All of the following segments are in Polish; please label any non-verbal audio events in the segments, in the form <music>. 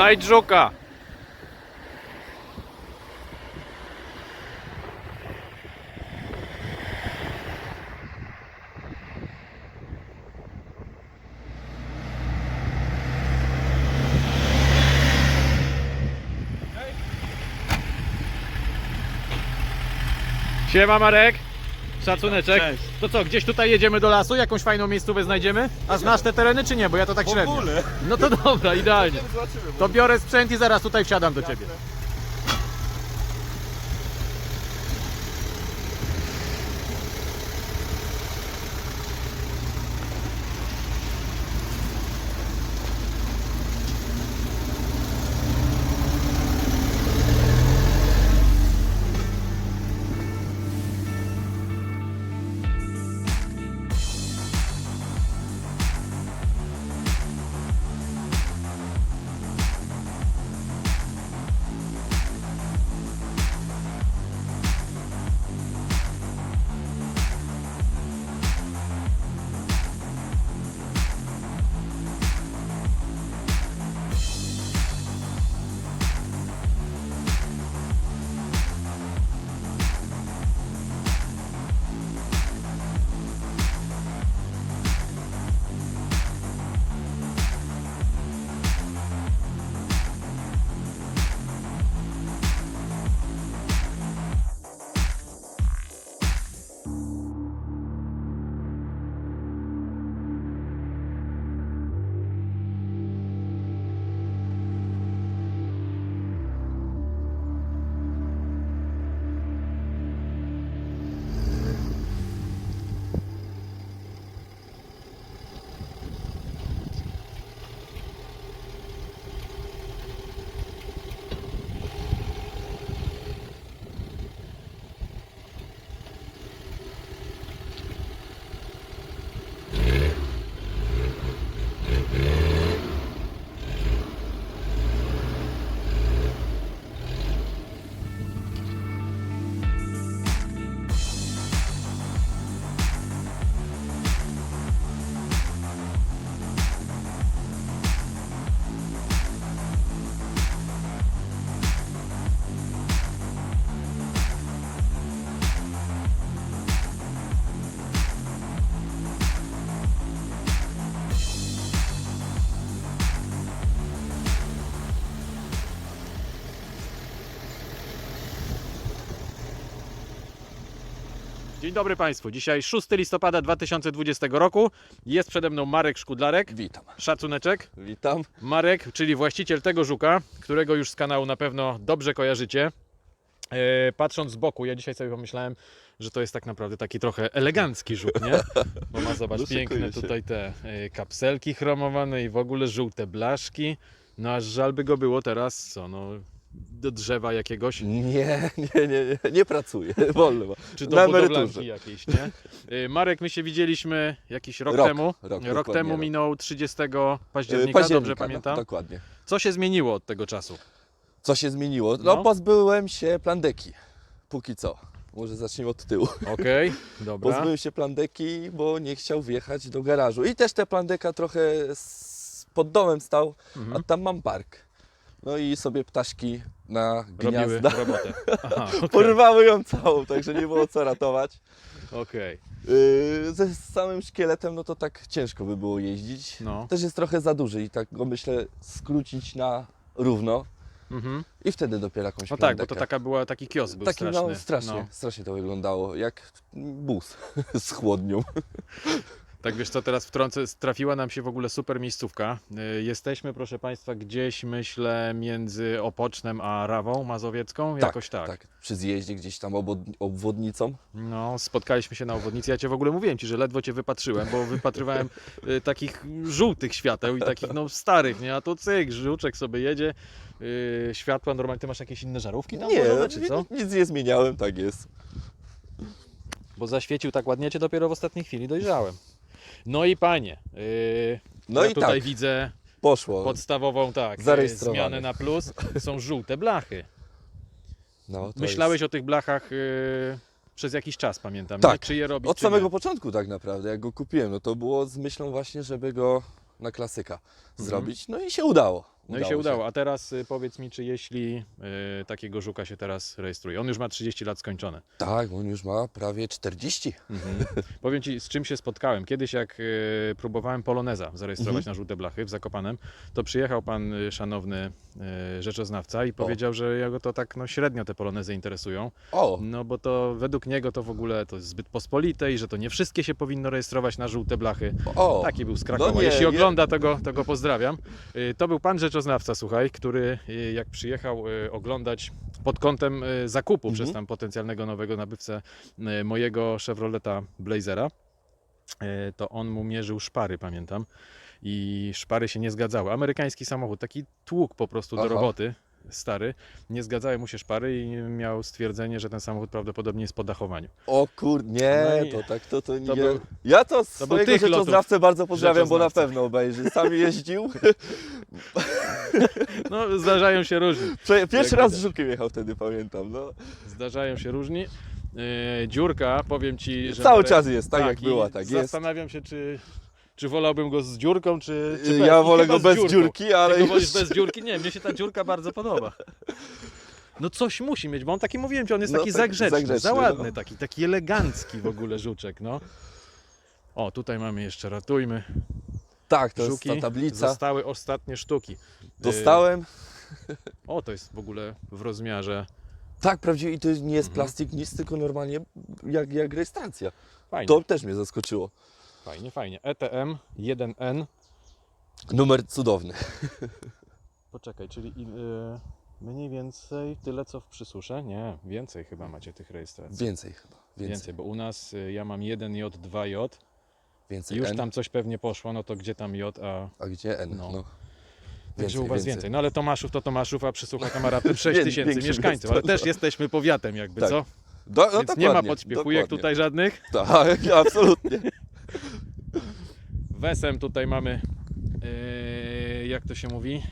Znajdź żuka! Siema Marek! Szacuneczek. Cześć. To co, gdzieś tutaj jedziemy do lasu? Jakąś fajną miejscówę znajdziemy? A znasz te tereny czy nie? Bo ja to tak średnio. No to dobra, idealnie. <laughs> To biorę sprzęt i zaraz tutaj wsiadam do ciebie. Dzień dobry Państwu. Dzisiaj 6 listopada 2020 roku. Jest przede mną Marek Szkudlarek. Witam. Szacuneczek. Witam. Marek, czyli właściciel tego żuka, którego już z kanału na pewno dobrze kojarzycie. E, patrząc z boku, ja dzisiaj sobie pomyślałem, że to jest tak naprawdę taki trochę elegancki żuk, nie? Bo ma, zobacz, No, piękne się. tutaj te e, kapselki chromowane i w ogóle żółte blaszki. No aż żal by go było teraz, co no, do drzewa jakiegoś, Nie, nie, nie, nie, nie pracuję. <laughs> Wolno. ma. czy do Na budowlanki jakiejś, nie? E, Marek, my się widzieliśmy jakiś rok, Rok, temu. rok, rok temu rok. minął 30 Yy, października, dobrze no, pamiętam? Dokładnie. Co się zmieniło od tego czasu? Co się zmieniło? No, No. pozbyłem się plandeki. Póki co. Może zacznijmy od tyłu. Okej, dobra. <laughs> Pozbyłem się plandeki, bo nie chciał wjechać do garażu. I też ta plandeka trochę pod domem stał, Mhm. a tam mam park. No i sobie ptaszki na Robiły gniazda robotę. <laughs> Aha, okej. porwały ją całą, także nie było co ratować. okej. Yy, ze samym szkieletem, no to tak ciężko by było jeździć. No. Też jest trochę za duży i tak go myślę skrócić na równo Mhm. i wtedy dopiero jakąś No tak, bo to taka była, taki kios był Taki straszny. no strasznie, No. strasznie to wyglądało, jak bus <laughs> z chłodnią. Tak wiesz co, teraz wtrącę, trafiła nam się w ogóle super miejscówka. Y, Jesteśmy, proszę Państwa, gdzieś myślę między Opocznem a Rawą Mazowiecką, jakoś tak. tak. Przy zjeździe gdzieś tam obwodnicą. No, spotkaliśmy się na obwodnicy. Ja Cię w ogóle mówiłem Ci, że ledwo Cię wypatrzyłem, bo wypatrywałem y, takich żółtych świateł i takich no starych, nie? A tu cyk, żuczek sobie jedzie. y, światła normalnie. Ty masz jakieś inne żarówki tam Nie, włożone, czy co? ni- nic nie zmieniałem, tak jest. Bo zaświecił tak ładnie, cię dopiero w ostatniej chwili dojrzałem. No i panie, yy, No ja i tutaj tak, widzę poszło. podstawową tak, Zarejestrowane. zmianę na plus. Są żółte blachy. No, to Myślałeś o tych blachach yy, przez jakiś czas, pamiętam. Tak. Nie? Czy je robić, Od czy samego nie? początku tak naprawdę, jak go kupiłem, no to było z myślą właśnie, żeby go na klasyka Mhm. zrobić. No i się udało. No i się udało. A teraz y, powiedz mi, czy jeśli y, takiego żuka się teraz rejestruje? On już ma 30 lat skończone. Tak, on już ma prawie 40. Mhm. <laughs> Powiem Ci, z czym się spotkałem. Kiedyś jak y, próbowałem Poloneza zarejestrować Mhm. na żółte blachy w Zakopanem, to przyjechał pan y, szanowny y, rzeczoznawca i powiedział, że jego to tak no, średnio te Polonezy interesują. O, No bo to według niego to w ogóle to jest zbyt pospolite i że to nie wszystkie się powinno rejestrować na żółte blachy. o. Taki był z Krakowa. No nie, Jeśli nie. ogląda, to go, to go pozdrawiam. Y, To był pan rzeczoznawca, słuchaj, który y, jak przyjechał y, oglądać pod kątem y, zakupu Mhm. przez tam potencjalnego nowego nabywcę mojego Chevroleta Blazera, to on mu mierzył szpary, pamiętam. I szpary się nie zgadzały. Amerykański samochód, taki tłuk po prostu do Aha. roboty, stary. Nie zgadzały mu się szpary i miał stwierdzenie, że ten samochód prawdopodobnie jest po dachowaniu. O kur... nie, No i- to tak to, to nie... to był- ja to swojego tych rzeczoznawcę bardzo pozdrawiam, bo na pewno obejrzy. Sam jeździł. <laughs> No, zdarzają się różni. Prze- Pierwszy raz z. Żukiem jechał wtedy, pamiętam. No. Zdarzają się różni. Yy, dziurka, powiem ci, że. Cały czas jest, tak, jak i była, tak jest. Zastanawiam się, czy, czy wolałbym go z dziurką, czy. czy bez. Ja I wolę chyba go z bez dziurką. dziurki, ale Ty go już... bez dziurki? Nie, mnie się ta dziurka bardzo podoba. No coś musi mieć, bo on taki mówiłem ci, on jest No taki tak, zagrzeczny, zagrzeczny, za ładny no. taki, taki elegancki w ogóle żuczek, no. O, tutaj mamy jeszcze, ratujmy. Tak, to Żuki. jest ta tablica. Zostały ostatnie sztuki. Dostałem. Yy, O, to jest w ogóle w rozmiarze. Tak, prawdziwie i to nie jest Mhm. plastik, nic, tylko normalnie jak, jak rejestracja. To też mnie zaskoczyło. Fajnie, fajnie. ETM 1N Numer cudowny. Poczekaj, czyli y, mniej więcej tyle co w przysusze? Nie, więcej chyba macie tych rejestracji. Więcej chyba. Więcej, Więcej. bo u nas y, ja mam 1J, 2J. Więcej. Już N. tam coś pewnie poszło, no to gdzie tam J, a A gdzie N? No. No. także u was więcej. No ale Tomaszów to Tomaszów, a przysłucha raptem <laughs> 6 Wię- tysięcy mieszkańców, ale też no. jesteśmy powiatem jakby, Tak. co? Do, no Więc nie ma podśpiechujek tutaj żadnych. Tak, <laughs> absolutnie. Wesem tutaj mamy, y, jak to się mówi?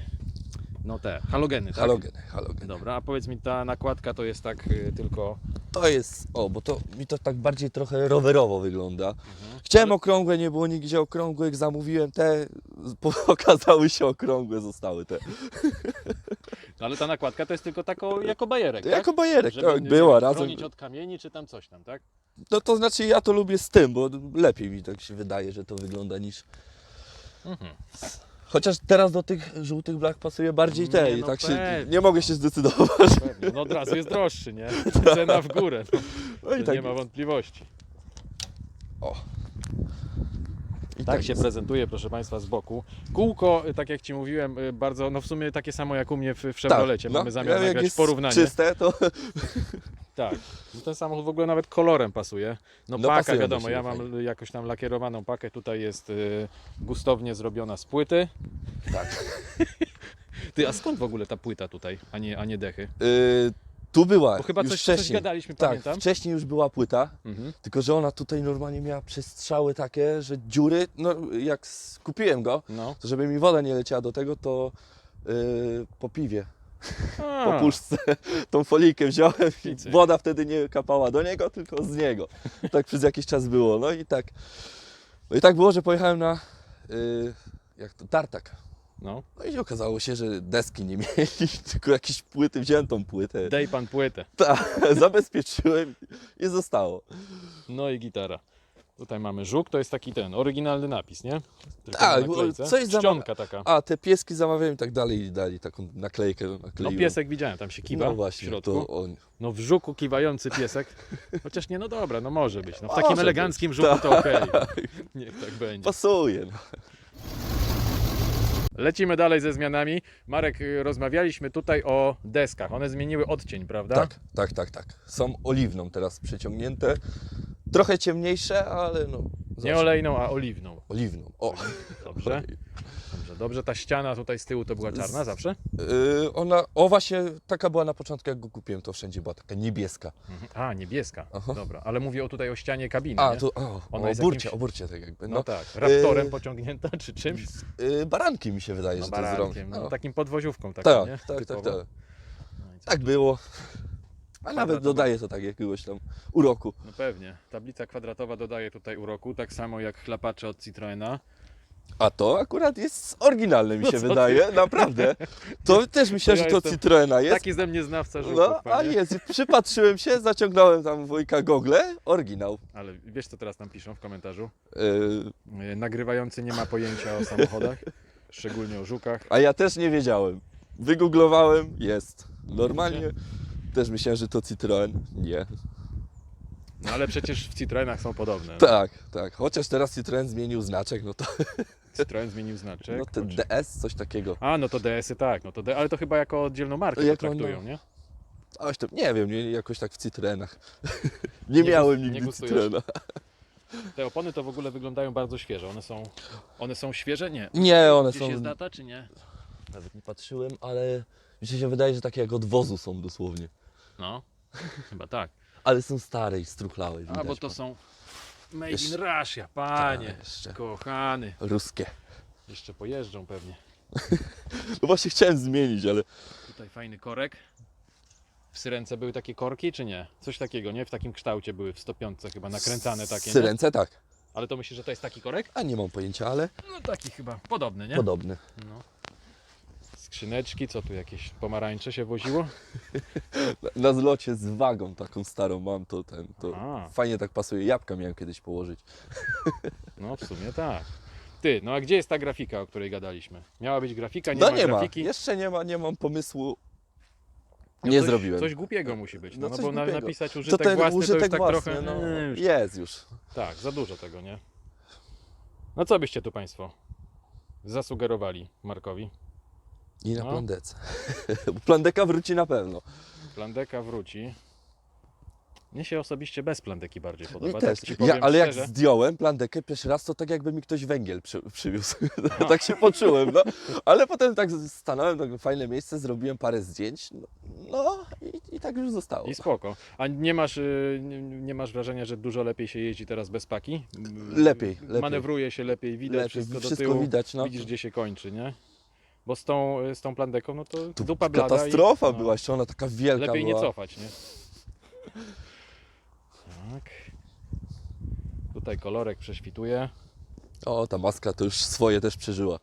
No te, halogeny, tak? Halogeny, halogeny. Dobra, a powiedz mi, ta nakładka to jest tak y, tylko To jest, o, bo to mi to tak bardziej trochę rowerowo wygląda. Mhm. Chciałem okrągłe, nie było nigdzie okrągłych, zamówiłem te, <laughs> po- okazały się okrągłe, zostały te. <laughs> No ale ta nakładka to jest tylko tako, jako bajerek, tak? jako bajerek, Żeby tak, nie była razem. Chronić od kamieni czy tam coś tam, tak? No to znaczy ja to lubię z tym, bo lepiej mi tak się wydaje, że to wygląda niż... Mhm. Chociaż teraz do tych żółtych blach pasuje bardziej Nie, te i no tak się pewnie. nie mogę się zdecydować. Pewnie. No od razu jest droższy, nie? <laughs> Cena w górę, no, No i tak, nie ma wątpliwości. o. I Tak się jest. prezentuje, proszę Państwa, z boku. Kółko, y, tak jak Ci mówiłem, y, bardzo, no w sumie takie samo jak u mnie w, w Chevrolecie. no, Mamy zamiar jak nagrać porównanie. czyste, to <laughs> Tak. No ten samochód w ogóle nawet kolorem pasuje. No, No, paka, wiadomo, ja mam fajnie. jakoś tam lakierowaną pakę. Tutaj jest y, gustownie zrobiona z płyty. tak. <laughs> Ty, a skąd w ogóle ta płyta tutaj, a nie, a nie dechy? Y, tu była Bo chyba już coś, coś wcześniej. gadaliśmy, tak, pamiętam. wcześniej już była płyta, Mhm. tylko że ona tutaj normalnie miała przestrzały takie, że dziury, no jak skupiłem go, No. to żeby mi woda nie leciała do tego, to y, po piwie, A, <laughs> po puszce, tą folijkę wziąłem i woda wtedy nie kapała do niego, tylko z niego. <laughs> Tak przez jakiś czas było. No i tak, no i tak było, że pojechałem na y, jak to, tartak. No. No i okazało się, że deski nie mieli, <laughs> tylko jakieś płyty, wziąłem tą płytę, Daj pan płytę. <laughs> ta, zabezpieczyłem i zostało. No i gitara. Tutaj mamy żuk, to jest taki ten, oryginalny napis, nie? Tylko Tak, na coś Czcionka taka. A, te pieski zamawiałem i tak dalej i dali taką naklejkę. No nakleiłem. piesek widziałem, tam się kiwa No w właśnie, środku. to on. No w żuku kiwający piesek. <laughs> Chociaż nie, no dobra, no może być. No w takim być. eleganckim żuku to okej. Niech tak będzie. Pasuje. Lecimy dalej ze zmianami. Marek, y, rozmawialiśmy tutaj o deskach. One zmieniły odcień, prawda? Tak, tak, tak, tak. Są oliwną teraz przeciągnięte. Trochę ciemniejsze, ale no. Nie olejną, a oliwną. Oliwną. O. Dobrze. Dobrze. Ta ściana tutaj z tyłu to była czarna zawsze? Yy, ona, o właśnie, taka była na początku, jak go kupiłem, to wszędzie była taka niebieska. Mhm. A, niebieska. Aha. Dobra, ale mówię o tutaj o ścianie kabiny. A, nie? to o, Ona o jest oburcie, jakimś- oburcie tak jakby. No, No, tak, raptorem Yy, pociągnięta czy czymś? Yy, baranki mi się wydaje, No że to jest rąk. barankiem, no, No. takim podwoziówką taką, Tak, nie? tak, tak, tak. No i co? Tak było. A nawet dodaje to tak jakiegoś tam uroku. No pewnie. Tablica kwadratowa dodaje tutaj uroku, tak samo jak chlapacze od Citroena. A to akurat jest oryginalne mi się No co ty? wydaje, naprawdę. To <laughs> też myślę, To że ja to Citroena jest. Taki ze mnie znawca żółków, No, a panie. jest. Przypatrzyłem się, zaciągnąłem tam wujka gogle, oryginał. Ale wiesz co teraz tam piszą w komentarzu? Yy, Yy, Nagrywający nie ma pojęcia o samochodach, <laughs> szczególnie o żukach. a ja też nie wiedziałem. Wygooglowałem, jest. Normalnie. Też myślałem, że to Citroen. Nie. No ale przecież w Citroenach są podobne. Tak, tak. Chociaż teraz Citroen zmienił znaczek, no to <laughs> Citroen zmienił znaczek. no Oczy- DS, coś takiego. A, no to DS-y tak, no to D... ale to chyba jako oddzielną markę Jako, traktują, no. nie? Tam, nie wiem, nie, jakoś tak w Citroenach. <laughs> nie, Nie miałem gus- nie nigdy gustujesz? Te opony to w ogóle wyglądają bardzo świeże. One są, one są świeże? Nie. Nie, one Gdzieś są... jest data, czy nie? Nawet nie patrzyłem, ale mi się wydaje, że takie jak od wozu są dosłownie. No, chyba tak. Ale są stare i struchlałe. A, widać, bo to są Made in Jeszcze- Russia, panie. Tak, jeszcze. Kochany. Ruskie. Jeszcze pojeżdżą pewnie. <laughs> No właśnie chciałem zmienić, ale Tutaj fajny korek. W Syrence były takie korki, czy nie? Coś takiego, nie? W takim kształcie były w 105 chyba nakręcane takie, nie? Syrence tak. Ale to myślisz, że to jest taki korek? A nie mam pojęcia, ale No taki chyba, podobny, nie? podobny. No. Skrzyneczki, co tu jakieś pomarańcze się woziło? Na zlocie z wagą taką starą mam, to ten, to Aha. fajnie tak pasuje. Jabłka miałem kiedyś położyć. <laughs> No w sumie tak. Ty, no a gdzie jest ta grafika, o której gadaliśmy? Miała być grafika, nie no ma nie ma, grafiki. jeszcze nie ma, nie mam pomysłu. No nie coś, zrobiłem. Coś głupiego musi być, no, No no bo na, głupiego. napisać to użytek ten własny to użytek już tak własny, trochę... no, już- jest już. Tak, za dużo tego, nie? No co byście tu Państwo zasugerowali Markowi? I na No. plandece. <laughs> Plandeka wróci na pewno. Plandeka wróci. Mnie się osobiście bez plandeki bardziej podoba. Tak Ja, ale jak szczerze. zdjąłem plandekę pierwszy raz, to tak jakby mi ktoś węgiel przy, przywiózł. <laughs> tak się poczułem, no. Ale potem tak stanąłem, tak fajne miejsce, zrobiłem parę zdjęć, no, no i, i tak już zostało. I spoko. A nie masz, y, nie masz wrażenia, że dużo lepiej się jeździ teraz bez paki? Lepiej, lepiej. Manewruje się lepiej, widać Lepiej, wszystko, wszystko do tyłu. widać, no. Widzisz, gdzie się kończy, nie? Bo z tą, z tą plandeką, no to Tu dupa blada katastrofa i, no, była, jeszcze ona taka wielka Lepiej była. nie cofać, nie? Tak. Tutaj kolorek prześwituje. O, ta maska to już swoje też przeżyła.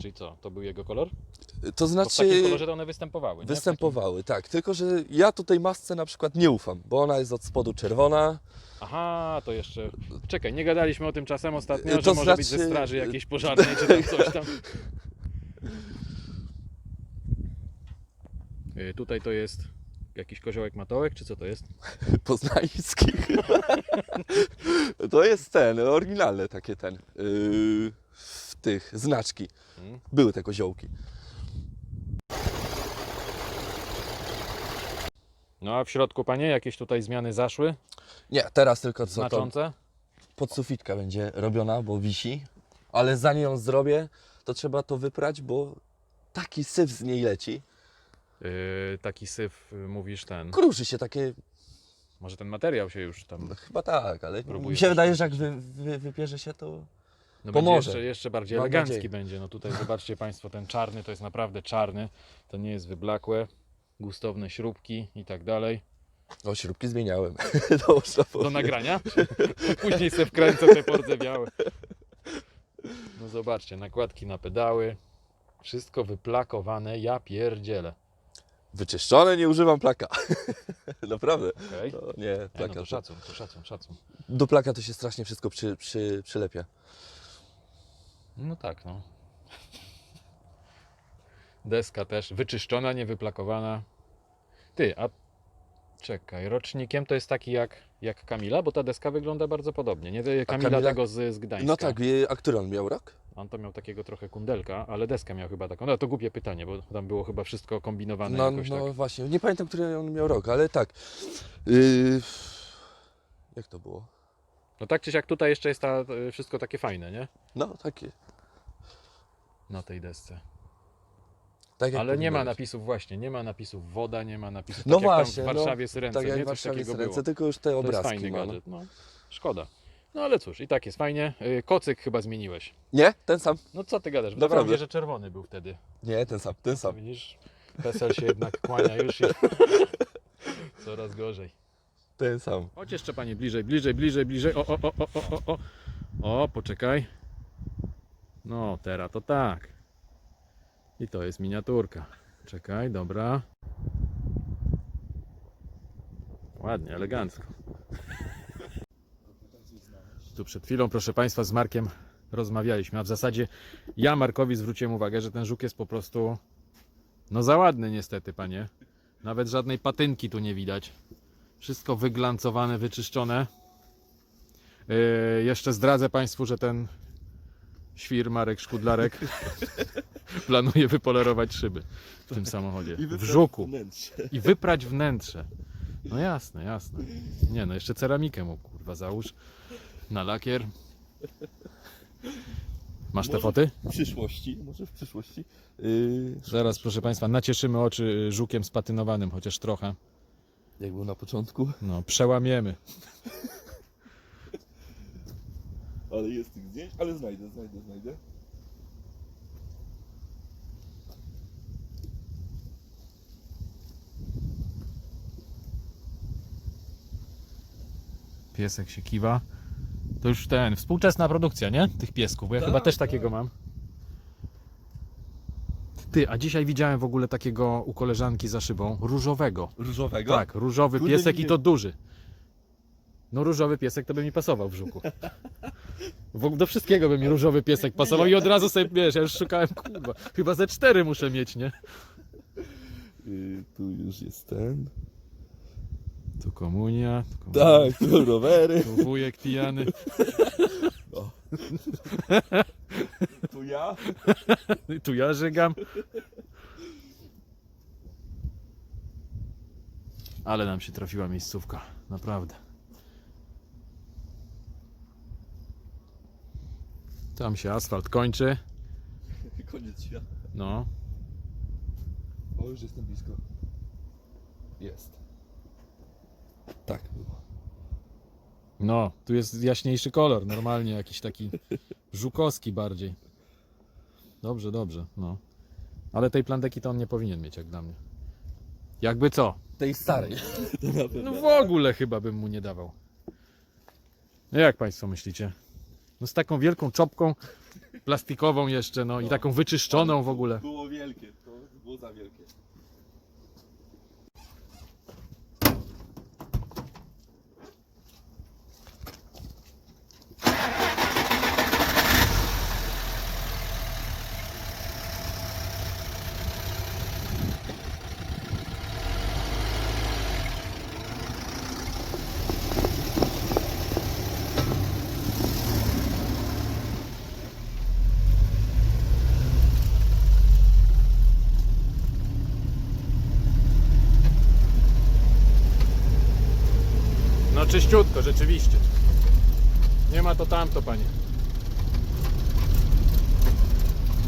Czyli co? To był jego kolor? To Bo w takim znaczy, kolorze to one występowały, nie? Występowały, tak. Tylko, że ja tutaj masce na przykład nie ufam, bo ona jest od spodu czerwona. Takim... Aha, to jeszcze... Czekaj, nie gadaliśmy o tym czasem ostatnio, To że może być ze znaczy- straży jakiejś pożarnej, czy tam coś tam. <laughs> Tutaj to jest jakiś koziołek matołek, czy co to jest? <laughs> poznański. to jest ten, oryginalne takie ten, yy, w tych, znaczki. Mm. Były te koziołki. No a w środku, panie, jakieś tutaj zmiany zaszły? Nie, teraz tylko co to Znaczące? podsufitka będzie robiona, bo wisi. Ale zanim ją zrobię, to trzeba to wyprać, bo taki syf z niej leci. Yy, taki syf, y, mówisz ten. Kruszy się takie, Może ten materiał się już tam. no chyba tak, ale Próbuję mi się wydaje, że jak wy, wy, wypierze się, to No będzie pomoże. jeszcze, jeszcze bardziej Mam elegancki nadzieję. będzie. No tutaj zobaczcie Państwo, ten czarny to jest naprawdę czarny. To nie jest wyblakłe. Gustowne śrubki i tak dalej. o, śrubki zmieniałem. <laughs> to można Do powiedzieć. nagrania? <laughs> Później se wkręcę te pordzewiałe. No zobaczcie, nakładki na pedały. Wszystko wyplakowane, ja pierdzielę. Wyczyszczone, nie używam plaka. <laughs> Naprawdę. Okej. To nie, Ej, No plaka. to to- szacun, to szacun, szacun. Do plaka to się strasznie wszystko przy, przy, przylepia. No tak, no. Deska też wyczyszczona, niewyplakowana. Ty, a czekaj, rocznikiem to jest taki jak, jak Kamila, bo ta deska wygląda bardzo podobnie. Nie Kamila, Kamila- tego z, z Gdańska. No tak, y, a który on miał rok? On to miał takiego trochę kundelka, ale deskę miał chyba taką. No to głupie pytanie, bo tam było chyba wszystko kombinowane No, jakoś no tak. właśnie, nie pamiętam, który on miał rok, ale tak. Yy, jak to było? No tak czy siak tutaj jeszcze jest ta, y, wszystko takie fajne, nie? No, takie. Na tej desce. Tak jak Ale nie ma być. napisów właśnie, nie ma napisów woda, nie ma napisów No tak jak właśnie, tam w no, Warszawie Syrence, Tak jak nie? w Coś Warszawie takiego Syrence, było. tylko już te To jest obrazki fajny ma. No. gadżet, no. Szkoda. No ale cóż, i tak jest fajnie. Y, Kocyk chyba zmieniłeś. Nie, ten sam. No co ty gadasz? Naprawdę. mi się, że czerwony był wtedy. Nie, ten sam, ten sam. Widzisz? PESEL się jednak kłania już i <laughs> coraz gorzej. Ten sam. Chodź jeszcze panie bliżej, bliżej, bliżej, bliżej. O, o, o, o, o, o, o. O, poczekaj. No, teraz to tak. I to jest miniaturka. Czekaj, dobra. Ładnie, elegancko. Tu przed chwilą, proszę Państwa, z Markiem rozmawialiśmy, a w zasadzie ja Markowi zwróciłem uwagę, że ten żuk jest po prostu no za ładny niestety, panie. Nawet żadnej patynki tu nie widać. Wszystko wyglancowane, wyczyszczone. Yy, jeszcze zdradzę Państwu, że ten świr Marek Szkudlarek <laughs> planuje wypolerować szyby w tym samochodzie. W żuku. I wyprać wnętrze. No jasne, jasne. Nie no, jeszcze ceramikę mu kurwa załóż. Na lakier. Masz te Może- foty? W przyszłości, może w przyszłości. Yy, Zaraz, proszę Państwa, nacieszymy oczy y, żukiem spatynowanym, chociaż trochę. jak był na początku. No, przełamiemy. <laughs> Ale jest tych zdjęć, ale znajdę, znajdę, znajdę. Piesek się kiwa. To już ten, współczesna produkcja, nie? Tych piesków, bo ja Tak, chyba też tak. takiego mam. Ty, a dzisiaj widziałem w ogóle takiego u koleżanki za szybą, różowego. Różowego? Tak, różowy Kurde, piesek i to duży. No różowy piesek to by mi pasował w żuku. W, do wszystkiego by mi różowy piesek pasował i od razu sobie, wiesz, ja już szukałem, kurwa, chyba ze cztery muszę mieć, nie? Yy, tu już jest ten. Tu komunia, tu, komunia, Tak, tu rowery. tu wujek pijany. <laughs> Tu ja. Tu ja żygam. Ale nam się trafiła miejscówka, naprawdę. Tam się asfalt kończy. Koniec świata. No, O, już jestem blisko. Jest. Tak było. No, tu jest jaśniejszy kolor, normalnie jakiś taki żukowski bardziej. Dobrze, dobrze, no. Ale tej plandeki to on nie powinien mieć, jak dla mnie. Jakby co? Tej starej. No w ogóle chyba bym mu nie dawał. No jak Państwo myślicie? No z taką wielką czopką plastikową jeszcze, no i taką wyczyszczoną w ogóle. Było wielkie, to było za wielkie. Czyściutko, rzeczywiście. Nie ma to tamto, panie.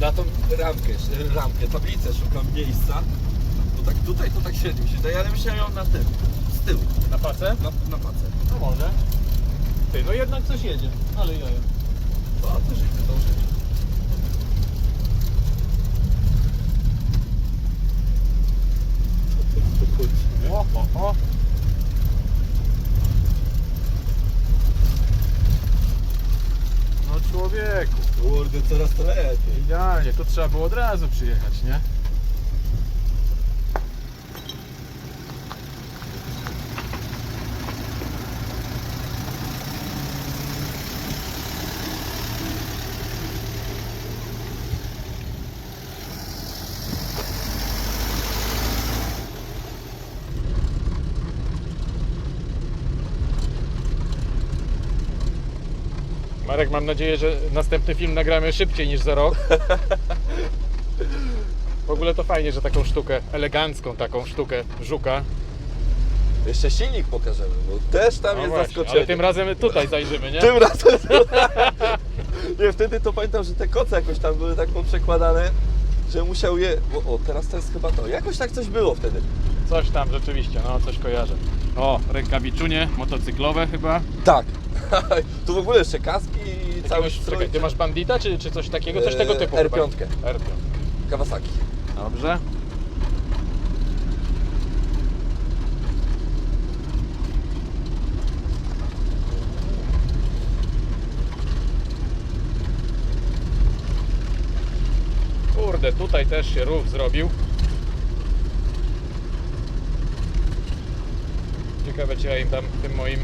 Na tą ramkę, ramkę, tablicę szukam miejsca. Bo tak tutaj to tak średnio się daje, ale myślałem ją na tym, z tyłu, Na pacę? na, na pacę. No może. Ty, no jednak coś jedzie. Ale ja. No, a to żeśmy dążyli. O, o, o. człowieku. Kurde, coraz to lepiej. Idealnie, tu trzeba było od razu przyjechać, nie? Marek, mam nadzieję, że następny film nagramy szybciej niż za rok. W ogóle to fajnie, że taką sztukę, elegancką taką sztukę żuka. Jeszcze silnik pokażemy, bo też tam No jest właśnie, zaskoczenie. ale tym razem tutaj zajrzymy, nie? Tym razem. <laughs> nie, wtedy to pamiętam, że te koce jakoś tam były tak przekładane, że musiał je. O, o, teraz to jest chyba to. Jakoś tak coś było wtedy. Coś tam rzeczywiście, no coś kojarzę. O, rękawiczunie motocyklowe chyba. Tak. <laughs> tu w ogóle jeszcze kaski i cały Jakiegoś, strój. czekaj, ty masz bandita czy, czy coś takiego? Coś tego Eee, typu R5. chyba. R5. Kawasaki. Dobrze. Kurde, tutaj też się rów zrobił. Ciekawe, czy ja im tam tym moim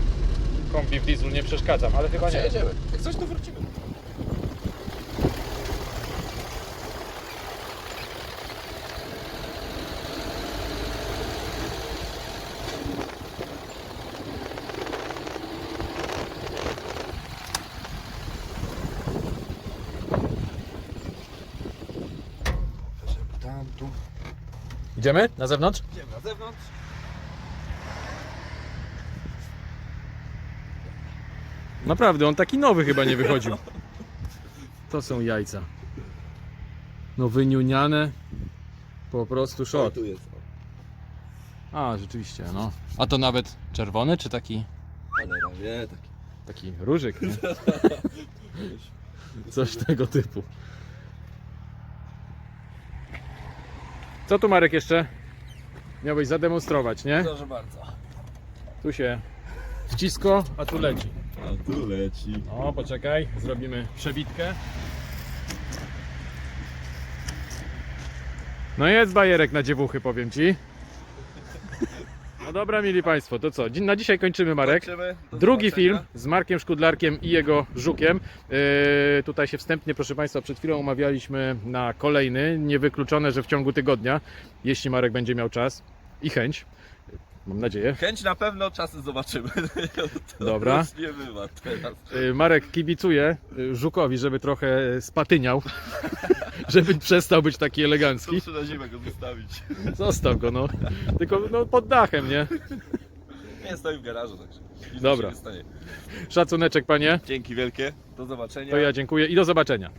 kombi w dieslu nie przeszkadzam, ale chyba nie. Przejedziemy. Jak coś to wrócimy. Żeby tam, tu. Idziemy na zewnątrz? Idziemy na zewnątrz. Naprawdę, on taki nowy chyba nie wychodził. To są jajca. No wyniuniane. Po prostu tu jest. A, rzeczywiście, no. A to nawet czerwony, czy taki, Cholera, nie, taki. taki różyk, nie? <laughs> Coś tego typu. Co tu Marek jeszcze? Miałeś zademonstrować, nie? Proszę bardzo. Tu się wcisko, a tu leci. A tu leci. O, poczekaj, zrobimy przebitkę. No jest bajerek na dziewuchy, powiem Ci. No dobra, mili Państwo, to co? Dzi- Na dzisiaj kończymy, Marek. Kończymy. Do Drugi film zobaczenia. z Markiem Szkudlarkiem i jego żukiem. Yy, tutaj się wstępnie, proszę Państwa, przed chwilą umawialiśmy na kolejny. Niewykluczone, że w ciągu tygodnia, jeśli Marek będzie miał czas i chęć. Mam nadzieję. Chęć na pewno, czasy zobaczymy. <laughs> To Dobra. już nie bywa teraz. Y, Marek kibicuje y, Żukowi, żeby trochę spatyniał, <laughs> żeby przestał być taki elegancki. Tu na zimę go wystawić. Zostaw go, no. Tylko no, pod dachem, nie? Nie, stoi w garażu, także. nic Dobra. się nie stanie. Szacuneczek, panie. Dzięki wielkie. Do zobaczenia. To ja dziękuję i do zobaczenia.